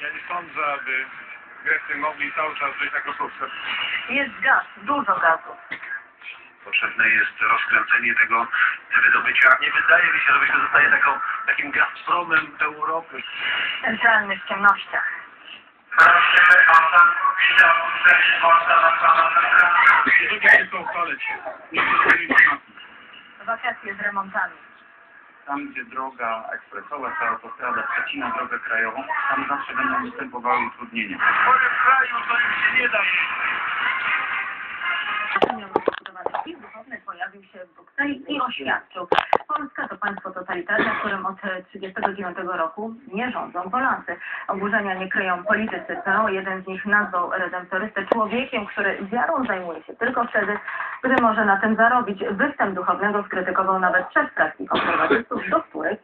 Ja nie sądzę, aby Grecy mogli cały czas żyć na gotówce. Jest gaz, dużo gazu. Potrzebne jest rozkręcenie tego wydobycia. Nie wydaje mi się, że byśmy zostali taką, takim Gazpromem Europy. Centralny w ciemnościach. Nie są wcale ci. Nie są informacji. Wakacje z remontami. Tam, gdzie droga ekspresowa, ta autostrada przecina drogę krajową, tam zawsze będą występowały utrudnienia. W kraju to już się nie da jeździć. Duchowny pojawił się w Brukseli i oświadczył. Polska to państwo totalitarne, w którym od 1939 roku nie rządzą Polacy. Oburzenia nie kryją politycy PO. Jeden z nich nazwał redemptorystę człowiekiem, który wiarą zajmuje się tylko wtedy, gdy może na tym zarobić. Występ duchownego skrytykował nawet przed frakcji konserwatystów, do której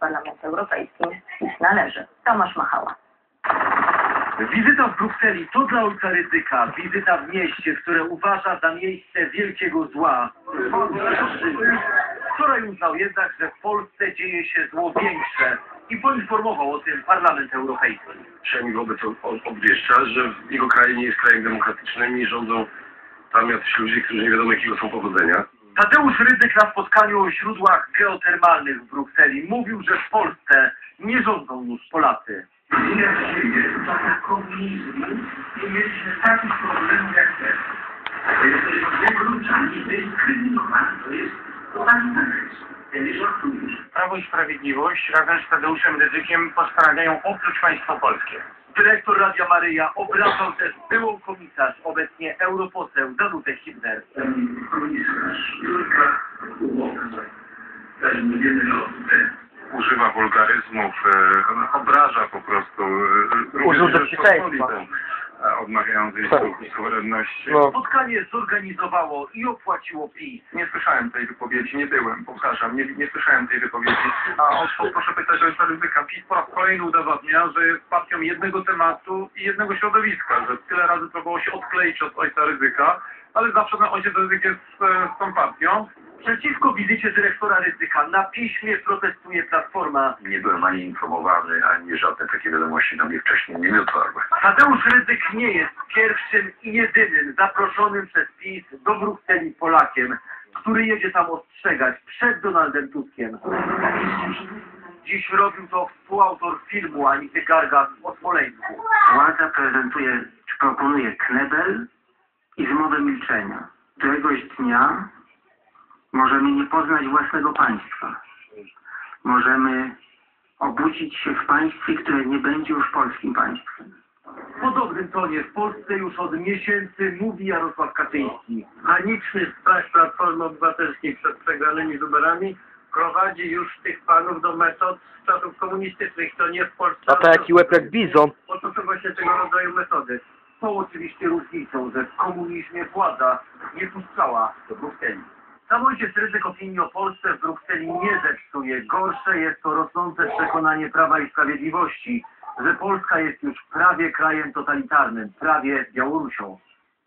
Europejskim PiS należy. Tomasz Machała. Wizyta w Brukseli to dla ojca ryzyka. Wizyta w mieście, które uważa za miejsce wielkiego zła. Wczoraj uznał jednak, że w Polsce dzieje się zło większe i poinformował o tym Parlament Europejski. Przynajmniej wobec ob- obwieszcza, że jego kraj nie jest krajem demokratycznym i rządzą tam jacyś ludzie, którzy nie wiadomo jakiego są powodzenia. Tadeusz Rydzyk na spotkaniu o źródłach geotermalnych w Brukseli mówił, że w Polsce nie rządzą już Polacy. Się jest taka komunizmu, nie mieliśmy takich problemów jak teraz. To jesteśmy wykluczani, to jest kryminowany, to jest nie żartujesz. Prawo i Sprawiedliwość razem z Tadeuszem Ryzykiem postanawiają opluć państwo polskie. Dyrektor Radia Maryja obrażał też byłą komisarz, obecnie europoseł Danutę Hibner. Ten komisarz też mówimy tym. Używa wulgaryzmów, e, obraża po prostu e, Użył również. Rzeczpospolitą, odmawiając jej Tak. su- suwerenności. No, Spotkanie zorganizowało i opłaciło PiS. Nie słyszałem tej wypowiedzi, nie byłem, powtarzam, nie, nie słyszałem tej wypowiedzi. A o proszę pytać ojca Ryzyka. PiS po raz kolejny udowadnia, że jest partią jednego tematu i jednego środowiska, że tyle razy próbowało się odkleić od ojca Ryzyka, ale zawsze ten ojciec Ryzyk jest e, z tą partią. Przeciwko wizycie dyrektora Ryzyka na piśmie protestuje Platforma. Nie byłem ani informowany, ani żadne takie wiadomości do mnie wcześniej nie dotarły. Tadeusz Rydzyk nie jest pierwszym i jedynym zaproszonym przez PiS do Brukseli Polakiem, który jedzie tam ostrzegać przed Donaldem Tuskiem. Dziś robił to współautor filmu Anity Gargas o Smoleńsku. Władza prezentuje, czy proponuje knebel i zmowę milczenia. Któregoś dnia możemy nie poznać własnego państwa. Możemy obudzić się w państwie, które nie będzie już polskim państwem. W podobnym tonie w Polsce już od miesięcy mówi Jarosław Kaczyński. Paniczny strach Platformy Obywatelskiej przed przegranymi wyborami prowadzi już tych panów do metod z czasów komunistycznych. To nie w Polsce. a taki łeb jak bizon. Bo to są właśnie tego rodzaju metody. Tą oczywiście różnicą, że w komunizmie władza nie puszczała do Brukseli. Sam ojciec ryzyk opinii o Polsce w Brukseli nie zepsuje. Gorsze jest to rosnące przekonanie Prawa i Sprawiedliwości, że Polska jest już prawie krajem totalitarnym, prawie Białorusią.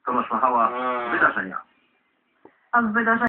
Tomasz Machała, wydarzenia. A w